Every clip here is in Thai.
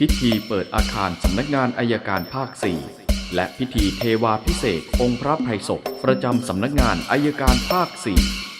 พิธีเปิดอาคารสำนักงานอายการภาค 4 และพิธีเทวาพิเศษองค์พระไพรศพประจำสำนักงานอายการภาค 4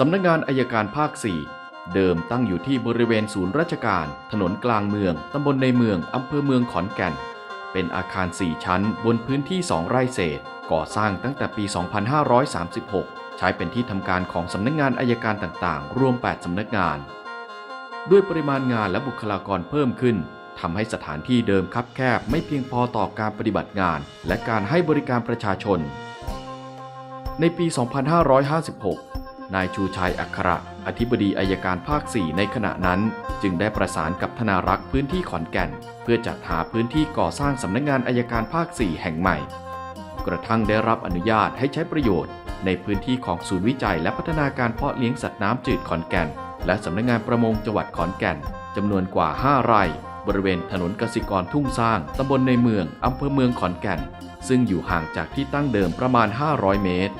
สำนักงานอายการภาค 4 เดิมตั้งอยู่ที่บริเวณศูนย์ราชการ ถนนกลางเมือง ตำบลในเมือง อำเภอเมืองขอนแก่น เป็นอาคาร 4 ชั้น บนพื้นที่ 2 ไร่เศษ ก่อสร้างตั้งแต่ปี 2536 ใช้เป็นที่ทำการของสำนักงานอายการต่างๆ รวม 8 สำนักงาน ด้วยปริมาณงานและบุคลากรเพิ่มขึ้นทำให้สถานที่เดิมคับแคบไม่เพียงพอต่อการปฏิบัติงาน และการให้บริการประชาชน ในปี 2556 นายชูชัยอัคระ อธิบดีอายการภาค 4 ในขณะนั้น จึงได้ประสานกับธนารักษ์พื้นที่ขอนแก่น เพื่อจัดหาพื้นที่ก่อสร้างสำนักงานอายการภาค 4 แห่งใหม่ กระทั่งได้รับอนุญาตให้ใช้ประโยชน์ ในพื้นที่ของศูนย์วิจัยและพัฒนาการเพาะเลี้ยงสัตว์น้ำจืดขอนแก่น และสำนักงานประมงจังหวัดขอนแก่นจำนวนกว่า 5 ไร่ บริเวณถนนกสิกรทุ่งสร้างตำบลในเมืองอำเภอเมืองขอนแก่น ซึ่งอยู่ห่างจากที่ตั้งเดิมประมาณ 500 เมตร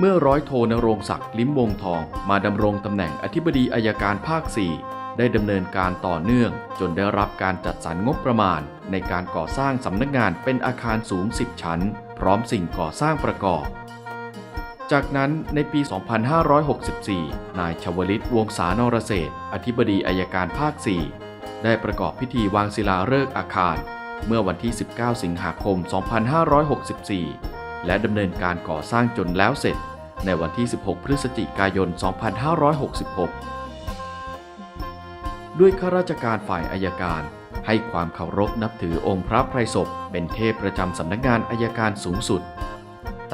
เมื่อร้อยโทนรงศักดิ์ลิ้มวงทอง มาดำรงตำแหน่งอธิบดีอายการภาค 4 ได้ดำเนินการต่อเนื่อง จนได้รับการจัดสรรงบประมาณ ในการก่อสร้างสำนักงานเป็นอาคารสูง 10 ชั้น พร้อมสิ่งก่อสร้างประกอบ จากนั้นในปี 2564 นายชวลิตวงศานรเศรษฐ์อธิบดีอายการภาค 4 ได้ประกอบพิธีวางศิลาฤกษ์อาคาร เมื่อวันที่ 19 สิงหาคม 2564 และดำเนินการก่อสร้างจนแล้วเสร็จ ในวันที่ 16 พฤศจิกายน 2566 ด้วยข้าราชการฝ่ายอายการ ให้ความเคารพนับถือองค์พระไพรศพเป็นเทพประจำสำนักงานอายการสูงสุด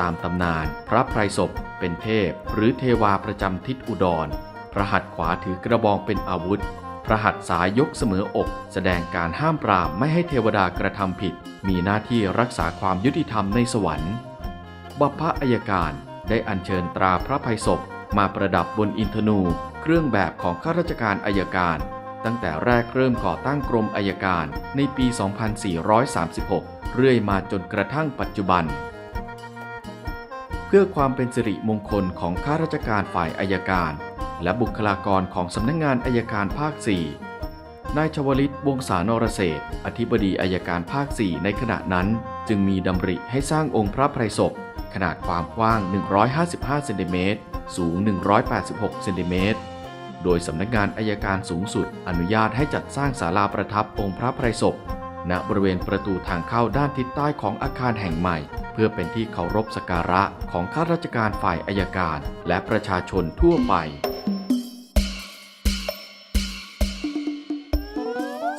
ตามตำนานพระไพรศพเป็นเทพหรือเทวาประจำทิศอุดร พระหัตถ์ขวาถือกระบองเป็นอาวุธ พระหัตถ์ซ้ายยกเสมออก แสดงการห้ามปรามไม่ให้เทวดากระทำผิด มีหน้าที่รักษาความยุติธรรมในสวรรค์ บัพพะอายการได้อัญเชิญตราพระภัยศพมาประดับบนอินทนู เครื่องแบบของข้าราชการอายการ ตั้งแต่แรกเริ่มก่อตั้งกรมอายการในปี 2436 เรื่อยมาจนกระทั่งปัจจุบัน เพื่อความเป็นสิริมงคลของข้าราชการฝ่ายอายการ และบุคลากรของสำนักงงานอายการภาค 4 นายชวลิตวงศานรเศษอธิบดีอายการภาค 4 ในขณะนั้น จึงมีดำริให้สร้างองค์พระไพรศพ ขนาดความกว้าง 155 เซนติเมตร สูง 186 เซนติเมตร โดยสำนักงานอายการสูงสุด อนุญาตให้จัดสร้างศาลาประทับองค์พระไพรศพ ณ บริเวณประตูทางเข้าด้านทิศใต้ของอาคารแห่งใหม่ เพื่อเป็นที่เคารพสักการะของข้าราชการฝ่ายอายการ และประชาชนทั่วไป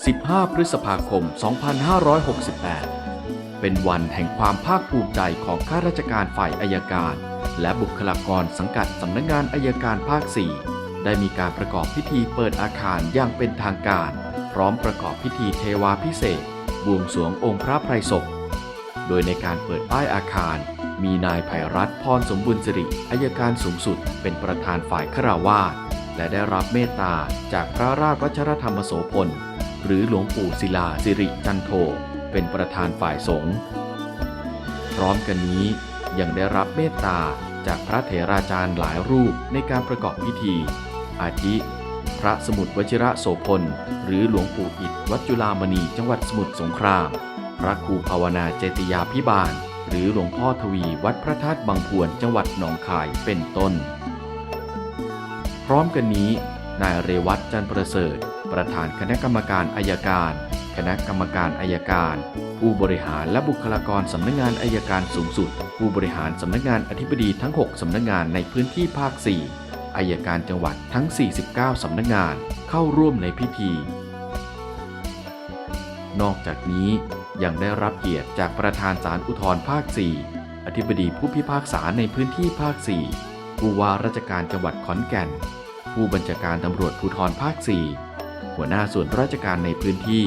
15 พฤษภาคม 2568 เป็นวันแห่งความภาคภูมิใจของข้าราชการฝ่ายอายการ และบุคลากรสังกัดสำนักงานอายการภาค 4 ได้มีการประกอบพิธีเปิดอาคารอย่างเป็นทางการ พร้อมประกอบพิธีเทวาพิเศษบวงสรวงองค์พระไพรศพโดยในการเปิดป้ายอาคาร มีนายไพรัตน์พรสมบุญสิริอายการสูงสุด เป็นประธานฝ่ายคราวาสและได้รับเมตตาจากพระราชวัชรธรรมโสพลหรือหลวงปู่ศิลาสิริจันโท เป็นประธานฝ่ายสงฆ์พร้อมกันนี้ยังได้รับเมตตาจากพระเถราจารย์หลายรูปในการประกอบพิธี อาทิ พระสมุทรวชิระโสพล หรือหลวงปู่อิฐวัดจุฬามณีจังหวัดสมุทรสงคราม พระครูภาวนาเจติยาพิบาล หรือหลวงพ่อทวีวัดพระธาตุบางพวนจังหวัดหนองคายเป็นต้น พร้อมกันนี้ นายเรวัตจันประเสริฐ ประธานคณะกรรมการอายการ คณะกรรมการอายการ ผู้บริหารและบุคลากรสำนักงานอายการสูงสุด ผู้บริหารสำนักงานอธิบดีทั้ง 6 สำนักงานในพื้นที่ภาค 4 อายการจังหวัดทั้ง 49 สำนักงานเข้าร่วมในพิธี นอกจากนี้ยังได้รับเกียรติจากประธานศาลอุทธรภาค 4 อธิบดีผู้พิพากษาในพื้นที่ภาค 4 ผู้ว่าราชการจังหวัดขอนแก่น ผู้บัญชาการตำรวจภูธรภาค 4 หัวหน้าส่วนราชการในพื้นที่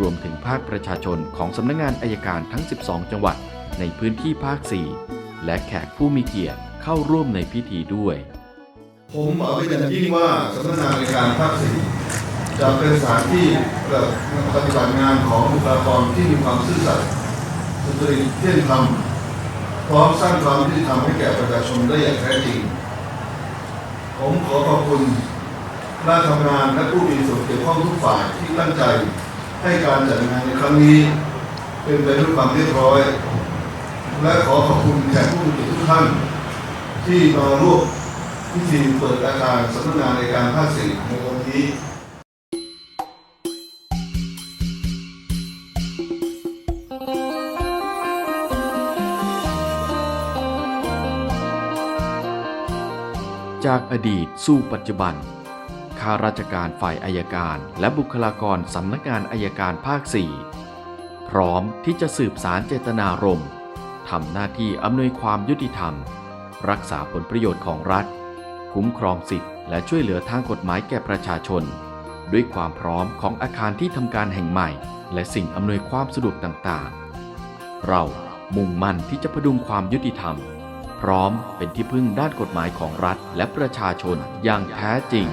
รวมถึงภาคประชาชนของสำนักงานอายการทั้ง 12 จังหวัดในพื้นที่ภาค 4 และแขกผู้มีเกียรติเข้าร่วมในพิธีด้วย ผมหวังเป็นอย่างยิ่งว่าสำนักงานในการภาคสี่จะเป็นสถานที่ปฏิบัติงานของบุคลากรที่มีความซื่อสัตย์สุจริตเที่ยงธรรมพร้อมสร้างความยุติธรรมให้แก่ประชาชนได้อย่างแท้จริง ผมขอขอบคุณคณะทำงานและผู้มีส่วนเกี่ยวข้องทุกฝ่ายที่ตั้งใจ ให้การจัดงานในครั้งนี้ เป็นไปด้วยความเรียบร้อย และขอขอบคุณแขกผู้มีเกียรติทุกท่าน ที่มาร่วมพิธีเปิดอาคารสำนักงานในการภาคสี่ในวันนี้จากอดีตสู่ปัจจุบัน ข้าราชการฝ่ายอายการ และบุคลากรสำนักงานอายการภาค 4 พร้อมที่จะสืบสารเจตนารมณ์ทำหน้าที่อำนวยความยุติธรรม รักษาผลประโยชน์ของรัฐ คุ้มครองสิทธิและช่วยเหลือทางกฎหมายแก่ประชาชน ด้วยความพร้อมของอาคารที่ทำการแห่งใหม่ และสิ่งอำนวยความสะดวกต่างๆ เรามุ่งมั่นที่จะพดุงความยุติธรรม พร้อมเป็นที่พึ่งด้านกฎหมายของรัฐและประชาชนอย่างแท้จริง